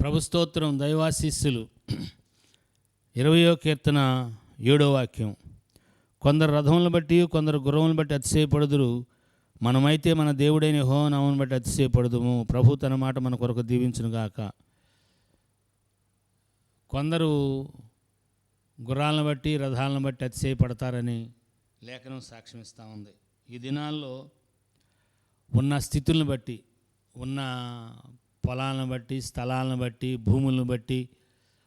ప్రభుస్తోత్రం దైవాశీస్సులు. ఇరవయో కీర్తన ఏడో వాక్యం. కొందరు రథములను బట్టి కొందరు గుర్రములను బట్టి అతిశయపడుదురు. మనమైతే మన దేవుడైన హోనామను బట్టి అతిశయపడదుము. ప్రభు తన మాట మన కొరకు దీవించును గాక. కొందరు గుర్రాలను బట్టి రథాలను బట్టి అతిశయపడతారని లేఖనం సాక్ష్యం ఇస్తూ ఉంది. ఈ దినాల్లో ఉన్న స్థితులను బట్టి ఉన్న పొలాలను బట్టి స్థలాలను బట్టి భూములను బట్టి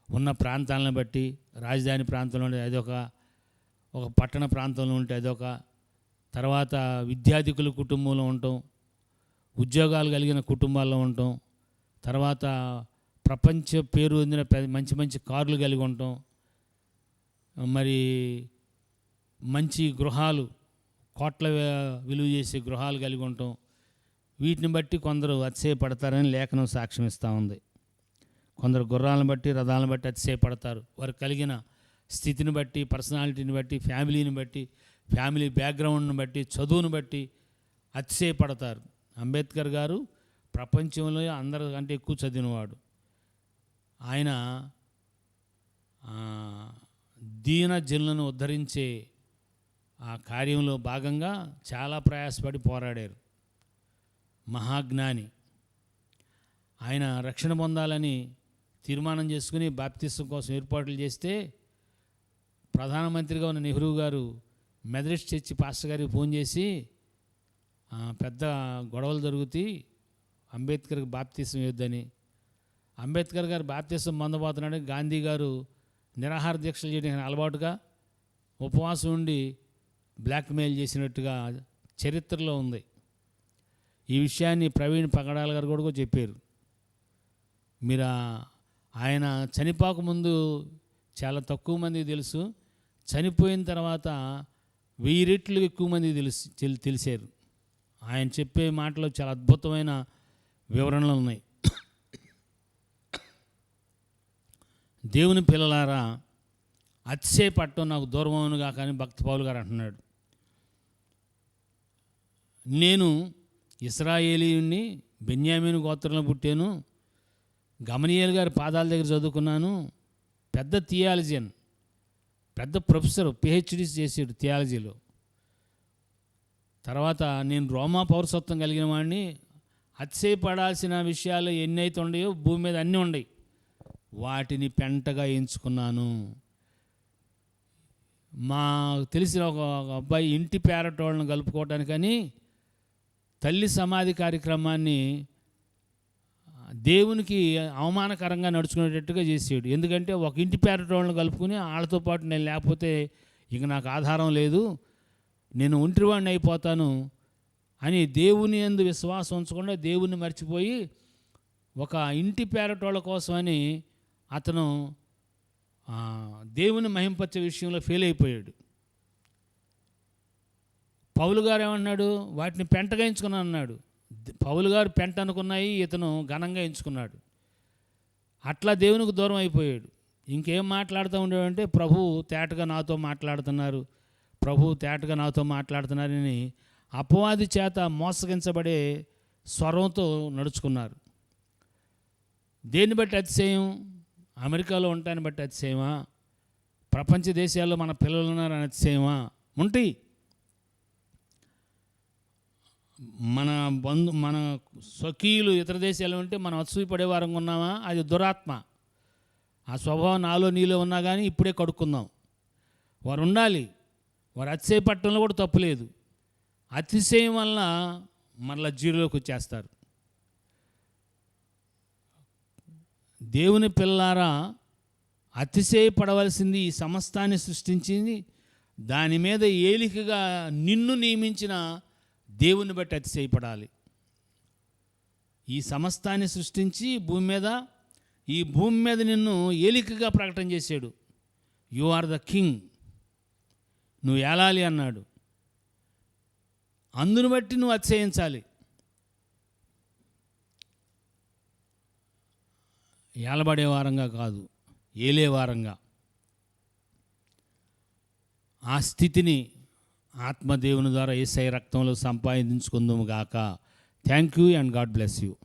ఉన్న ప్రాంతాలను బట్టి రాజధాని ప్రాంతంలో ఉంటే అదొక ఒక పట్టణ ప్రాంతంలో ఉంటే అదొక తర్వాత విద్యార్థికుల కుటుంబంలో ఉండటం ఉద్యోగాలు కలిగిన కుటుంబాల్లో ఉండటం తర్వాత ప్రపంచ పేరు పొందిన పెద్ద మంచి మంచి కార్లు కలిగి ఉండటం మరి మంచి గృహాలు కోట్ల విలువ చేసే గృహాలు కలిగి ఉండటం వీటిని బట్టి కొందరు అతిశయపడతారని లేఖనం సాక్ష్యం ఇస్తూ ఉంది. కొందరు గుర్రాలను బట్టి రథాలను బట్టి అతిశయపడతారు. వారు కలిగిన స్థితిని బట్టి పర్సనాలిటీని బట్టి ఫ్యామిలీని బట్టి ఫ్యామిలీ బ్యాక్గ్రౌండ్ని బట్టి చదువును బట్టి అతిశయపడతారు. అంబేద్కర్ గారు ప్రపంచంలో అందరికంటే ఎక్కువ చదివినవాడు. ఆయన దీన జనులను ఉద్ధరించే ఆ కార్యంలో భాగంగా చాలా ప్రయాసపడి పోరాడారు. మహాజ్ఞాని. ఆయన రక్షణ పొందాలని తీర్మానం చేసుకుని బాప్తిస్తం కోసం ఏర్పాట్లు చేస్తే ప్రధానమంత్రిగా ఉన్న నెహ్రూ గారు మెదరిస్ట్ చర్చి పాస్టర్ గారికి ఫోన్ చేసి పెద్ద గొడవలు జరుగుతాయి అంబేద్కర్కి బాప్తీసం ఇవ్వద్దని అంబేద్కర్ గారు బాప్తీసం మందబోతున్నాడు గాంధీ గారు నిరాహార దీక్షలు చేయడానికి అలవాటుగా ఉపవాసం ఉండి బ్లాక్మెయిల్ చేసినట్టుగా చరిత్రలో ఉంది. ఈ విషయాన్ని ప్రవీణ్ పగడాల గారు కూడా చెప్పారు. మీరు ఆయన చనిపోక ముందు చాలా తక్కువ మందికి తెలుసు. చనిపోయిన తర్వాత వెయ్యి రెట్లు ఎక్కువ మంది తెలుసు తెలి- తెలిసారు. ఆయన చెప్పే మాటలు చాలా అద్భుతమైన వివరణలు ఉన్నాయి. దేవుని పిల్లలారా అతిశయపట్టం నాకు దూరం అవునుగా కానీ భక్త గారు అంటున్నాడు. నేను ఇస్రాయేలీయుణ్ణి బెన్యామీను గోత్రంలో పుట్టాను. గమనీయులు గారి పాదాల దగ్గర చదువుకున్నాను. పెద్ద థియాలజీన్ పెద్ద ప్రొఫెసర్ పిహెచ్డి చేసాడు థియాలజీలో. తర్వాత నేను రోమా పౌరసత్వం కలిగిన వాడిని అతిశయపడాల్సిన విషయాలు ఎన్నైతే ఉన్నాయో భూమి మీద అన్నీ ఉన్నాయి. వాటిని పెంటగా ఎంచుకున్నాను. మా తెలిసిన ఒక ఒక అబ్బాయి ఇంటి పేరటోళ్ళని కలుపుకోవటానికని తల్లి సమాధి కార్యక్రమాన్ని దేవునికి అవమానకరంగా నడుచుకునేటట్టుగా చేసాడు ఎందుకంటే ఒక ఇంటి పేరటోళ్ళని కలుపుకుని వాళ్ళతో పాటు నేను లేకపోతే ఇక నాకు ఆధారం లేదు నేను ఒంటివాడిని అయిపోతాను అని దేవుని ఎందు విశ్వాసం ఉంచకుండా దేవుని మర్చిపోయి ఒక ఇంటి పేరటోళ్ళ కోసమని అతను దేవుని మహింపచ్చే విషయంలో ఫెయిల్ అయిపోయాడు. పౌలు గారు ఏమన్నాడు? వాటిని పెంటగా ఎంచుకున్నాను అన్నాడు. పౌలు గారు పెంట అనుకున్నాయి ఇతను ఘనంగా ఎంచుకున్నాడు. అట్లా దేవునికి దూరం అయిపోయాడు. ఇంకేం మాట్లాడుతూ ఉండేవంటే ప్రభు తేటగా నాతో మాట్లాడుతున్నారు. ప్రభు తేటగా నాతో మాట్లాడుతున్నారని అపవాది చేత మోసగించబడే స్వరంతో నడుచుకున్నారు. దేన్ని బట్టి అతిశయం? అమెరికాలో ఉంటాయని బట్టి అతిశయమా? ప్రపంచ దేశాల్లో మన పిల్లలు ఉన్నారని అతిశయమా? ఉంటాయి మన బంధు మన స్వకీయులు ఇతర దేశాలు ఉంటే మనం అసూయపడే వారంగా ఉన్నామా? అది దురాత్మ. ఆ స్వభావం నాలో నీలో ఉన్నా కానీ ఇప్పుడే కడుక్కుందాం. వారు ఉండాలి వారు అతిశయ అతిశయపట్టడంలో కూడా తప్పులేదు అతిశయం వలన మరలా జీరోలోకి వచ్చేస్తారు. దేవుని పిల్లారా అతిశయపడవలసింది ఈ సమస్తాన్ని సృష్టించింది. దాని మీద ఏలికగా నిన్ను నియమించిన దేవుని బట్టి అతిశయపడాలి. ఈ సమస్తాన్ని సృష్టించి భూమి మీద ఈ భూమి మీద నిన్ను ఏలికగా ప్రకటన చేశాడు. యు ఆర్ ద కింగ్ నువ్వు ఏలాలి అన్నాడు. అందును బట్టి నువ్వు అతిశయించాలి. ఏలబడే వారంగా కాదు ఏలే వారంగా. ఆ స్థితిని ఆత్మదేవుని ద్వారా ఏసై రక్తంలో సంపాదించుకుందాము గాక. Thank you and God bless you